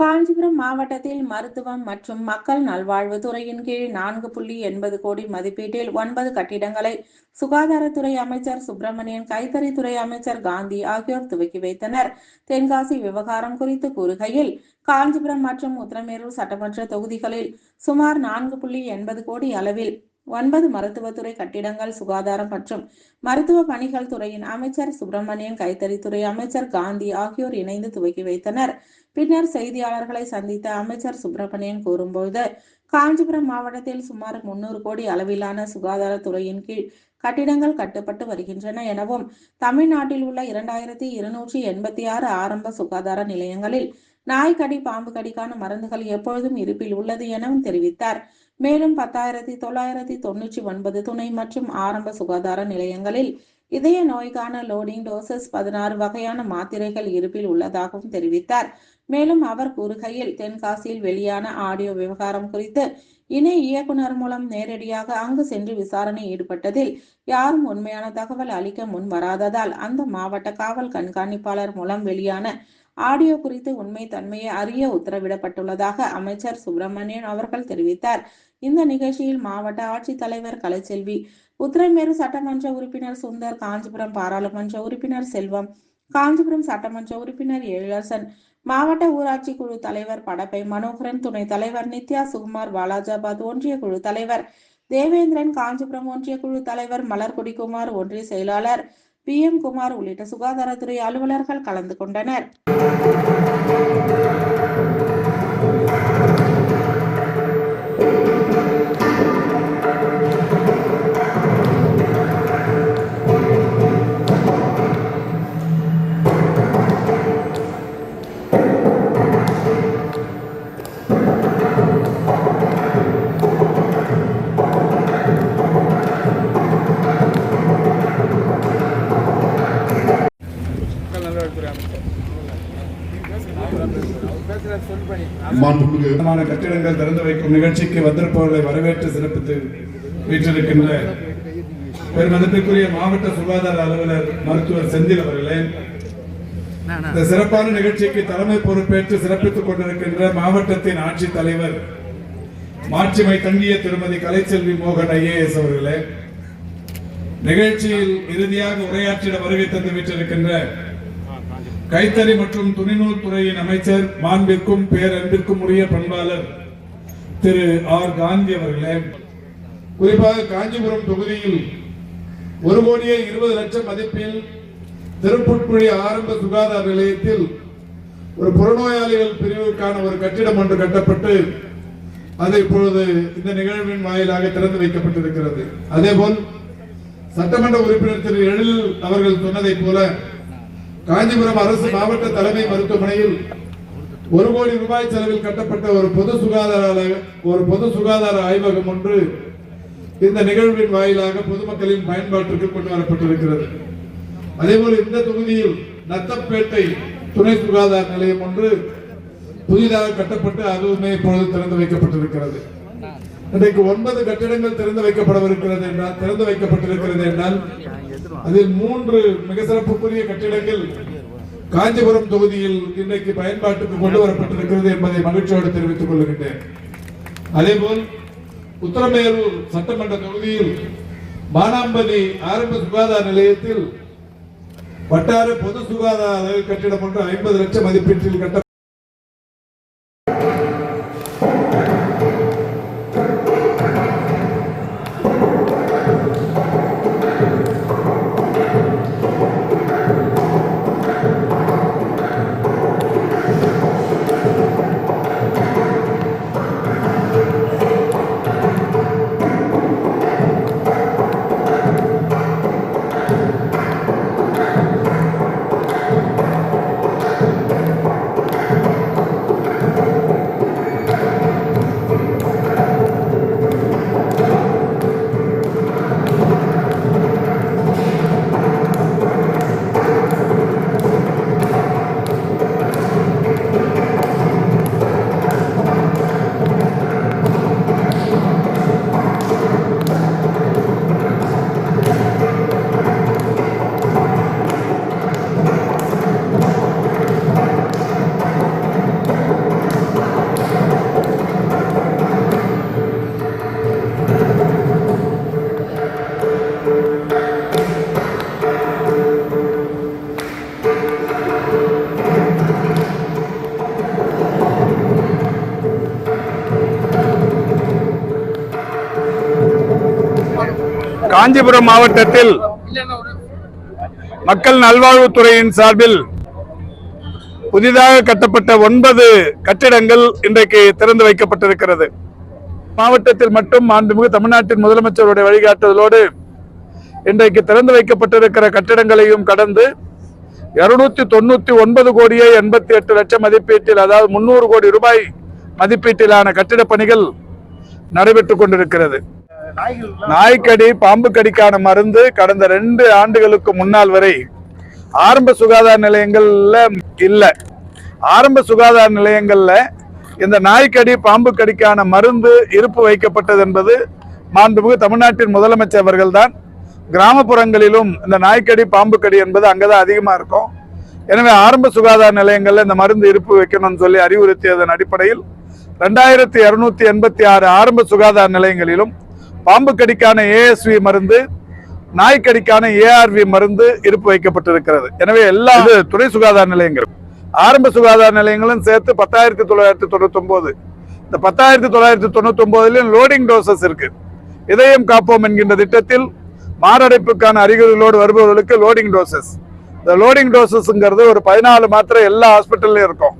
காஞ்சிபுரம் மாவட்டத்தில் மருத்துவம் மற்றும் மக்கள் நல்வாழ்வு துறையின் கீழ் நான்கு புள்ளி எண்பது கோடி மதிப்பீட்டில் ஒன்பது கட்டிடங்களை சுகாதாரத்துறை அமைச்சர் சுப்பிரமணியன் கைத்தறித்துறை அமைச்சர் காந்தி ஆகியோர் துவக்கி வைத்தனர். தென்காசி விவகாரம் குறித்து கூறுகையில் காஞ்சிபுரம் மற்றும் உத்தரமேரூர் சட்டமன்ற தொகுதிகளில் சுமார் நான்கு புள்ளி எண்பது கோடி அளவில் ஒன்பது மருத்துவத்துறை கட்டிடங்கள் சுகாதாரம் மற்றும் மருத்துவ பணிகள் துறையின் அமைச்சர் சுப்பிரமணியன் கைத்தறித்துறை அமைச்சர் காந்தி ஆகியோர் இணைந்து துவக்கி வைத்தனர். பின்னர் செய்தியாளர்களை சந்தித்த அமைச்சர் சுப்பிரமணியன் கூறும்போது காஞ்சிபுரம் மாவட்டத்தில் சுமார் முன்னூறு கோடி அளவிலான சுகாதாரத்துறையின் கீழ் கட்டிடங்கள் கட்டப்பட்டு வருகின்றன எனவும் தமிழ்நாட்டில் உள்ள இரண்டாயிரத்தி இருநூற்றி எண்பத்தி ஆறு ஆரம்ப சுகாதார நிலையங்களில் நாய்க்கடி பாம்பு கடிக்கான மருந்துகள் எப்பொழுதும் இருப்பில் உள்ளது எனவும் தெரிவித்தார். மேலும் பத்தாயிரத்தி தொள்ளாயிரத்தி தொன்னூற்றி ஒன்பது துணை மற்றும் ஆரம்ப சுகாதார நிலையங்களில் இதய நோய்க்கான லோடிங் டோசஸ் பதினாறு வகையான மாத்திரைகள் இருப்பில் உள்ளதாகவும் தெரிவித்தார். மேலும் அவர் கூறுகையில் தென்காசியில் வெளியான ஆடியோ விவகாரம் குறித்து இணை இயக்குனர் மூலம் நேரடியாக அங்கு சென்று விசாரணை ஈடுபட்டதில் யாரும் உண்மையான தகவல் அளிக்க முன் வராததால் அந்த மாவட்ட காவல் கண்காணிப்பாளர் மூலம் வெளியான ஆடியோ குறித்து உண்மை தன்மையை அறிய உத்தரவிடப்பட்டுள்ளதாக அமைச்சர் சுப்பிரமணியன் அவர்கள் தெரிவித்தார். இந்த நிகழ்ச்சியில் மாவட்ட ஆட்சித்தலைவர் கலைச்செல்வி உத்திரமேரு சட்டமன்ற உறுப்பினர் சுந்தர் காஞ்சிபுரம் பாராளுமன்ற உறுப்பினர் செல்வம் காஞ்சிபுரம் சட்டமன்ற உறுப்பினர் எழிலரசன் மாவட்ட ஊராட்சி குழு தலைவர் படப்பை மனோகரன் துணைத் தலைவர் நித்யா சுகுமார் வாலாஜாபாத் ஒன்றிய குழு தலைவர் தேவேந்திரன் காஞ்சிபுரம் ஒன்றிய குழு தலைவர் மலர்கொடி குமார் ஒன்றிய செயலாளர் பி எம் குமார் உள்ளிட்ட சுகாதாரத்துறை அலுவலர்கள் கலந்து கொண்டனர். மாண்புமிகு கட்டிடங்கள் திறந்து வைக்கும் நிகழ்ச்சிக்கு வந்திருப்பவர்களை வரவேற்று சிறப்பித்து வீற்றிருக்கின்ற பெருமதிப்பிற்குரிய மாவட்ட சுகாதார அலுவலர் மருத்துவர் செந்தில் அவர்களே இந்த சிறப்பான நிகழ்ச்சிக்கு தலைமை பொறுப்பேற்று சிறப்பித்துக் கொண்டிருக்கின்ற மாவட்டத்தின் ஆட்சித் தலைவர் மாட்சிமை தங்கிய திருமதி கலைச்செல்வி மோகன் ஐஏஎஸ் அவர்களே நிகழ்ச்சியில் இறுதியாக உரையாற்றிட வருகை தந்து வீற்றிருக்கின்ற கைத்தறி மற்றும் துணிநூல் துறையின் அமைச்சர் மாண்பிற்கும் பேரன்பிற்கும் உரிய பண்பாளர் திரு ஆர் காந்தி அவர்களே. குறிப்பாக காஞ்சிபுரம் தொகுதியில் ஒரு கோடியே இருபது லட்சம் மதிப்பில் திருப்புட்குழி ஆரம்ப சுகாதார நிலையத்தில் ஒரு புறநோயாளிகள் பிரிவுக்கான ஒரு கட்டிடம் ஒன்று கட்டப்பட்டு அது இப்பொழுது இந்த நிகழ்வின் வாயிலாக திறந்து வைக்கப்பட்டிருக்கிறது. அதேபோல் சட்டமன்ற உறுப்பினர் திரு எழில் அவர்கள் சொன்னதை போல காஞ்சிபுரம் அரசு மாவட்ட தலைமை மருத்துவமனையில் ஒரு கோடி ரூபாய் செலவில் கட்டப்பட்ட ஒரு பொது சுகாதார ஒரு பொது சுகாதார ஆய்வகம் ஒன்று இந்த நிகழ்வின் வாயிலாக பொதுமக்களின் பயன்பாட்டிற்கு கொண்டு வரப்பட்டிருக்கிறது. அதேபோல் இந்த தொகுதியில் நத்தப்பேட்டை துணை சுகாதார நிலையம் ஒன்று புதிதாக கட்டப்பட்டு அதுவுமே இப்பொழுது திறந்து வைக்கப்பட்டிருக்கிறது. இன்றைக்கு ஒன்பது கட்டிடங்கள் திறந்து வைக்கப்படவிருக்கிறது என்றால் திறந்து வைக்கப்பட்டிருக்கிறது என்றால் அதில் மூன்று மிக சிறப்புக்குரிய கட்டிடங்கள் காஞ்சிபுரம் தொகுதியில் இன்றைக்கு பயன்பாட்டுக்கு கொண்டு வரப்பட்டிருக்கிறது என்பதை மகிழ்ச்சியோடு தெரிவித்துக் கொள்கின்றேன். அதேபோல் உத்தரமேரூர் சட்டமன்ற தொகுதியில் மானாம்பதி ஆரம்ப சுகாதார நிலையத்தில் வட்டார பொது சுகாதார கட்டிடம் ஒன்று ஐம்பது லட்சம் மதிப்பீட்டில் கட்ட காஞ்சிபுரம் மாவட்டத்தில் மக்கள் நல்வாழ்வுத்துறையின் சார்பில் புதிதாக கட்டப்பட்ட ஒன்பது கட்டிடங்கள் இன்றைக்கு திறந்து வைக்கப்பட்டிருக்கிறது. மாவட்டத்தில் மட்டும் மாண்புமிகு தமிழ்நாட்டின் முதலமைச்சருடைய வழிகாட்டுதலோடு இன்றைக்கு திறந்து வைக்கப்பட்டிருக்கிற கட்டிடங்களையும் கடந்து இருநூத்தி தொண்ணூத்தி ஒன்பது கோடியே எண்பத்தி எட்டு லட்சம் மதிப்பீட்டில் அதாவது முன்னூறு கோடி ரூபாய் மதிப்பீட்டிலான கட்டிடப் பணிகள் நடைபெற்றுக் கொண்டிருக்கிறது. நாய்க்கடி பாம்பு கடிக்கான மருந்து கடந்த ரெண்டு ஆண்டுகளுக்கு முன்னால் வரை ஆரம்ப சுகாதார நிலையங்கள்ல இல்ல. ஆரம்ப சுகாதார நிலையங்கள்ல இந்த நாய்க்கடி பாம்பு கடிக்கான மருந்து இருப்பு வைக்கப்பட்டது என்பது மாண்புமிகு தமிழ்நாட்டின் முதலமைச்சர் அவர்கள்தான். கிராமப்புறங்களிலும் இந்த நாய்க்கடி பாம்பு கடி என்பது அங்கதான் அதிகமா இருக்கும். எனவே ஆரம்ப சுகாதார நிலையங்கள்ல இந்த மருந்து இருப்பு வைக்கணும்னு சொல்லி அறிவுறுத்தியதன் அடிப்படையில் ரெண்டாயிரத்தி இருநூத்தி எண்பத்தி ஆறு ஆரம்ப சுகாதார நிலையங்களிலும் பாம்பு கடிக்கான ஏஎஸ்வி மருந்து நாய்க்கடிக்கான ஏஆர்வி மருந்து இருப்பு வைக்கப்பட்டிருக்கிறது. எனவே எல்லா துணை சுகாதார நிலையங்கள் ஆரம்ப சுகாதார நிலையங்களும் சேர்த்து பத்தாயிரத்தி தொள்ளாயிரத்தி தொண்ணூத்தி ஒன்பது இந்த பத்தாயிரத்தி தொள்ளாயிரத்தி தொண்ணூத்தி ஒன்பதுலயும் லோடிங் டோசஸ் இருக்கு. இதயம் காப்போம் என்கின்ற திட்டத்தில் மாரடைப்புக்கான அறிகுறிகளோடு வருபவர்களுக்கு லோடிங் டோசஸ் இந்த லோடிங் டோசஸ்ங்கிறது ஒரு பதினாலு மாத்திரை எல்லா ஹாஸ்பிட்டல்லையும் இருக்கும்.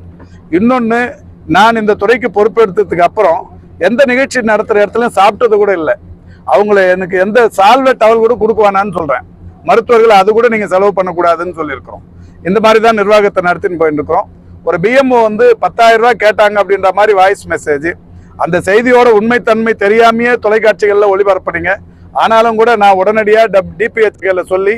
இன்னொன்னு நான் இந்த துறைக்கு பொறுப்பெடுத்ததுக்கு அப்புறம் எந்த நிகழ்ச்சி நடத்துற இடத்துல சாப்பிட்டது கூட இல்லை. அவங்கள எனக்கு எந்த சால்வை டவல் கூட கொடுக்க சொல்கிறேன் மருத்துவர்கள் அது கூட நீங்கள் செலவு பண்ணக்கூடாதுன்னு சொல்லியிருக்கிறோம். இந்த மாதிரி தான் நிர்வாகத்தை நடத்தின்னு போயிட்டு இருக்கிறோம். ஒரு பிஎம்ஓ வந்து பத்தாயிரம் ரூபாய் கேட்டாங்க அப்படின்ற மாதிரி வாய்ஸ் மெசேஜ் அந்த செய்தியோட உண்மைத்தன்மை தெரியாமையே தொலைக்காட்சிகளில் ஒளிபரப்புறீங்க ஆனாலும் கூட நான் உடனடியாக டப் டிபிஹெச்கேல சொல்லி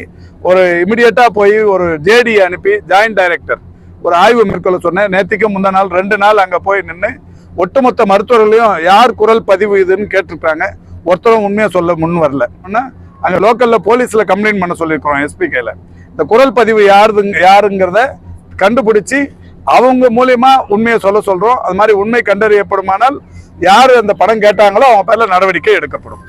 ஒரு இமிடியேட்டாக போய் ஒரு ஜேடி அனுப்பி ஜாயிண்ட் டைரக்டர் ஒரு ஆய்வு மேற்கொள்ள சொன்னேன். நேத்திக்கு முந்தா நாள் ரெண்டு நாள் அங்கே போய் நின்று ஒட்டுமொத்த மருத்துவர்களையும் யார் குரல் பதிவு இதுன்னு கேட்டிருக்காங்க ஒருத்தரும் உண்மையாக சொல்ல முன் வரல. ஆனால் அங்கே லோக்கலில் போலீஸில் கம்ப்ளைண்ட் பண்ண சொல்லியிருக்கிறோம் எஸ்பி கையில் இந்த குரல் பதிவு யாருது யாருங்கிறத கண்டுபிடிச்சி அவங்க மூலயமா உண்மையை சொல்ல சொல்கிறோம் அது மாதிரி உண்மை கண்டறியப்படுமானால் யார் அந்த படம் கேட்டாங்களோ அவங்க பேரில் நடவடிக்கை எடுக்கப்படும்.